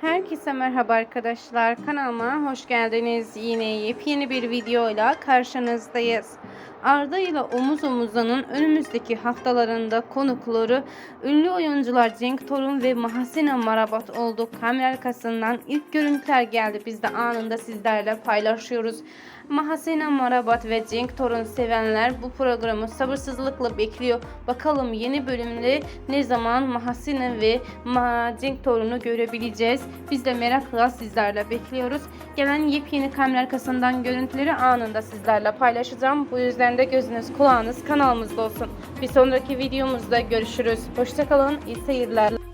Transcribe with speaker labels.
Speaker 1: Herkese merhaba arkadaşlar. Kanalıma hoş geldiniz. Yine yepyeni bir videoyla karşınızdayız. Arda ile Omuz Omuza'nın önümüzdeki haftalarında konukları ünlü oyuncular Cenk Torun ve Mahsine Marabat oldu. Kamera arkasından ilk görüntüler geldi. Biz de anında sizlerle paylaşıyoruz. Mahsine Marabat ve Cenk Torun sevenler bu programı sabırsızlıkla bekliyor. Bakalım yeni bölümde ne zaman Mahsine ve Ma Cenk Torun'u görebileceğiz. Biz de merakla sizlerle bekliyoruz. Gelen yepyeni kamera arkasından görüntüleri anında sizlerle paylaşacağım. Bu yüzden de gözünüz kulağınız kanalımızda olsun. Bir sonraki videomuzda görüşürüz. Hoşçakalın, iyi seyirler.